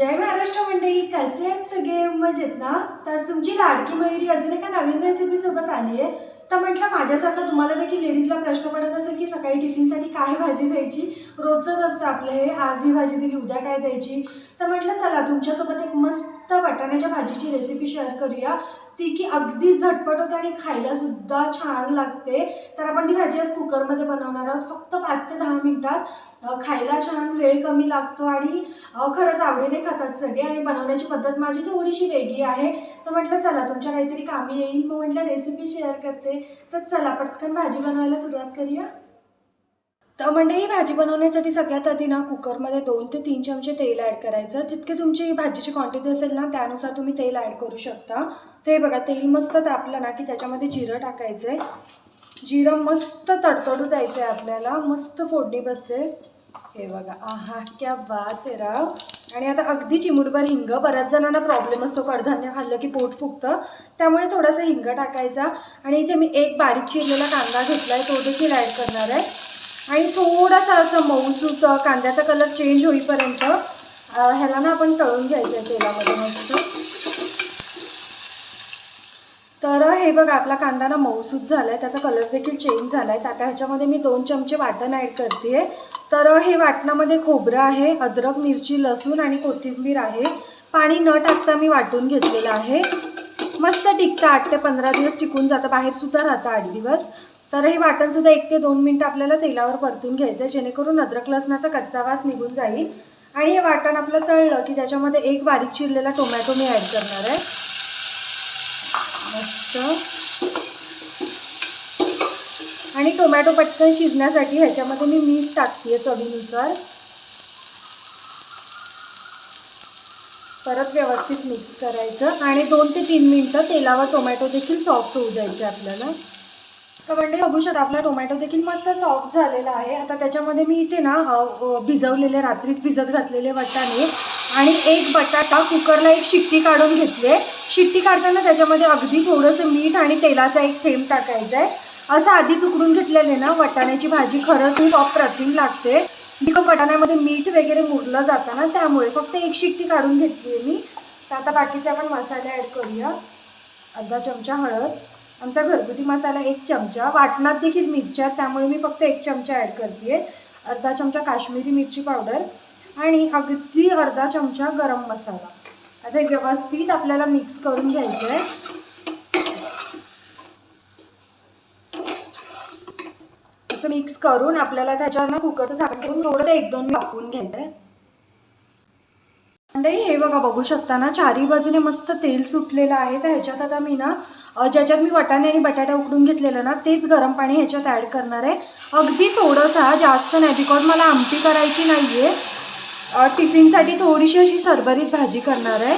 जय महाराष्ट्र मंडळी कसे आहेत सगळे? मजेत ना? तर तुमची लाडकी मयुरी अजून एका नवीन रेसिपी सोबत आली आहे. तर म्हटलं माझ्यासारखं तुम्हाला देखील लेडीजला प्रश्न पडत असेल की सकाळी टिफिनसाठी काय भाजी द्यायची? रोजच असतं आपलं हे. आज ही भाजी दिली उद्या काय द्यायची? तर म्हटलं चला तुमच्यासोबत एक मस्त वाटाण्याच्या भाजीची रेसिपी शेअर करूया. ती की अगदी झटपट होते आणि खायलासुद्धा छान लागते. तर आपण ती भाजी आज कुकरमध्ये बनवणार आहोत. फक्त पाच ते दहा मिनटात खायला छान वेळ कमी लागतो आणि खरंच आवडीने खातात सगळे आणि बनवण्याची पद्धत माझी थोडीशी वेगळी आहे. तर म्हटलं चला तुमच्या काहीतरी कामी येईल मग म्हटलं रेसिपी शेअर करते. तर चला पटकन भाजी बनवायला सुरुवात करूया. तर म्हणजे ही भाजी बनवण्यासाठी सगळ्यात आधी ना कुकरमध्ये दोन ते तीन चमचे तेल ॲड करायचं. जितके तुमची भाजीची क्वांटिटी असेल ना त्यानुसार तुम्ही तेल ॲड करू शकता. ते बघा तेल मस्त तापलं ना की त्याच्यामध्ये जिरं टाकायचं आहे जिरं मस्त तडतडू द्यायचं आहे आपल्याला. मस्त फोडणी बसते. हे बघा. आहा क्या बात आहे राव. आणि आता अगदी चिमुटभर हिंग. बऱ्याच जणांना प्रॉब्लेम असतो कडधान्य खाल्लं की पोट फुगतं. त्यामुळे थोडासा हिंग टाकायचा. आणि इथे मी एक बारीक चिरलेला कांदा घेतला आहे तो देखील ॲड करणार आहे. आणि थोडासा असं मऊसूत कांद्याचा कलर चेंज होईपर्यंत ह्याला ना आपण तळून घ्यायचं आहे तेलामध्ये मस्त. तर हे बघा आपला कांदा ना मऊसूत झाला आहे त्याचा कलर देखील चेंज झाला आहे आता ह्याच्यामध्ये मी दोन चमचे वाटण ॲड करते तर हे वाटणामध्ये खोबरं आहे अद्रक मिरची लसूण आणि कोथिंबीर आहे. पाणी न टाकता मी वाटून घेतलेलं आहे. मस्त टिकतं आठ ते पंधरा दिवस टिकून जातं. बाहेरसुद्धा राहतं आठ दिवस. तर हे वाटणसुद्धा एक ते दोन मिनटं आपल्याला तेलावर परतून घ्यायचं आहे जेणेकरून अद्रक लसणाचा कच्चा वास निघून जाईल. आणि हे वाटण आपलं तळलं की त्याच्यामध्ये एक बारीक चिरलेला टोमॅटो मी ॲड करणार आहे. मस्त. आणि टोमॅटो पटकन शिजण्यासाठी ह्याच्यामध्ये मी मीठ टाकते चवीनुसार. परत व्यवस्थित मिक्स करायचं. आणि दोन ते तीन मिनटं तेलावर टोमॅटो देखील सॉफ्ट होऊ द्यायचे आपल्याला. तर म्हणजे बघू शकता आपला टोमॅटो देखील मस्त सॉफ्ट झालेला आहे. आता त्याच्यामध्ये मी इथे ना भिजवलेले रात्रीच भिजत घातलेले वाटाणे आणि एक बटाटा कुकरला एक शिट्टी काढून घेतले शिट्टी काढताना त्याच्यामध्ये अगदी थोडंसं मीठ आणि तेलाचा एक थेंब टाकायचा आहे असं आधीच उकडून घेतलेले ना वाटाण्याची भाजी खरंच खूप अप्रतिम लागते. बिकॉज वाटाण्यामध्ये मीठ वगैरे मुरलं जातं ना त्यामुळे फक्त एक शिट्टी काढून घेतली आहे मी. तर आता बाकीचे आपण मसाले ॲड करूया. अर्धा चमचा हळद. आमचा घरगुती मसाला एक चमचा वाटणात देखील मिरच्या आहेत, त्यामुळे मी फक्त एक चमचा ॲड करते अर्धा चमचा काश्मीरी मिरची पावडर आणि अगदी अर्धा चमचा गरम मसाला. आता हे व्यवस्थित आपल्याला मिक्स करून घ्यायचं आहे असं मिक्स करून आपल्याला त्याच्यावर ना कुकरचं झाकण ठेवून थोडंसं एक दोन मिनिट वाफवून घ्यायचं आहे मंडळी हे बघा बघू शकता ना चारी बाजूने मस्त तेल सुटलेलं आहे. तर ह्याच्यात आता मी ना ज्याच्यात मी वाटाणे आणि बटाटा उकडून घेतलेलं ना तेच गरम पाणी ह्याच्यात ॲड करणार आहे. अगदी थोडंसा जास्त नाही बिकॉज मला आमटी करायची नाही आहे टिफिनसाठी थोडीशी अशी सरभरीत भाजी करणार आहे.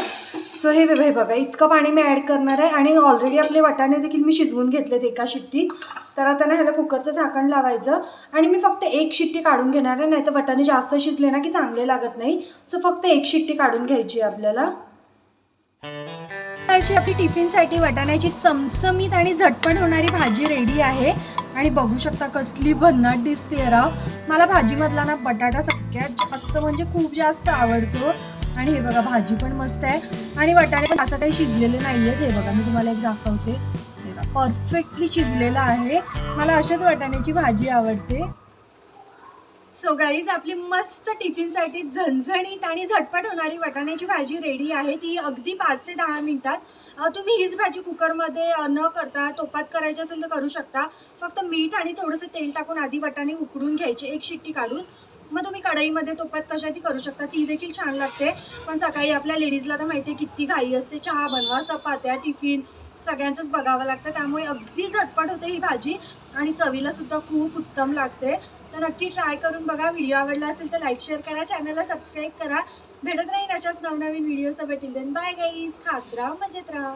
सो हे हे बघा इतकं पाणी मी ॲड करणार आहे. आणि ऑलरेडी आपले वाटाणे देखील मी शिजवून घेतलेत एका शिट्टीत. तर आता ना ह्याला कुकरचं झाकण लावायचं. आणि मी फक्त एक शिट्टी काढून घेणार आहे नाही तर वाटाणे जास्त शिजले ना की चांगले लागत नाही. सो फक्त एक शिट्टी काढून घ्यायची आहे आता अशी आपली टिफिनसाठी वाटाण्याची चमचमीत आणि झटपट होणारी भाजी रेडी आहे. आणि बघू शकता कसली भन्नाट दिसते राव. मला भाजीमधला ना बटाटा सगळ्यात जास्त म्हणजे खूप जास्त आवडतो. आणि हे बघा भाजी पण मस्त आहे. आणि वाटाणे पण असं काही शिजलेले नाही आहेत हे बघा मी तुम्हाला एक दाखवते. परफेक्टली शिजलेलं आहे. मला अशाच वाटाण्याची भाजी आवडते. सो गाईज आपली मस्त टिफिनसाठी झणझणीत आणि झटपट होणारी वाटाण्याची भाजी रेडी आहे. ती अगदी पाच ते दहा मिनटात. तुम्ही हीच भाजी कुकरमध्ये न करता टोपात करायची असेल तर करू शकता. फक्त मीठ आणि थोडंसं तेल टाकून आधी वाटाणे उकडून घ्यायचे एक शिट्टी काढून. मग तुम्ही कढईमध्ये टोपात कशाती करू शकता? ती देखील छान लागते. पण सकाळी आपल्या लेडीजला तर माहिती आहे किती घाई असते. चहा बनवा चपात्या टिफिन सगळ्यांचंच बघावं लागतं. त्यामुळे अगदी झटपट होते ही भाजी आणि चवीला सुद्धा खूप उत्तम लागते. तर नक्की ट्राय करून बघा. व्हिडिओ आवडला असेल तर लाईक शेअर करा. चॅनलला सबस्क्राईब करा. भेटत राहील अशाच नवनवीन व्हिडिओसोबत. देन बाय गाईज खात राहा मजेत राहा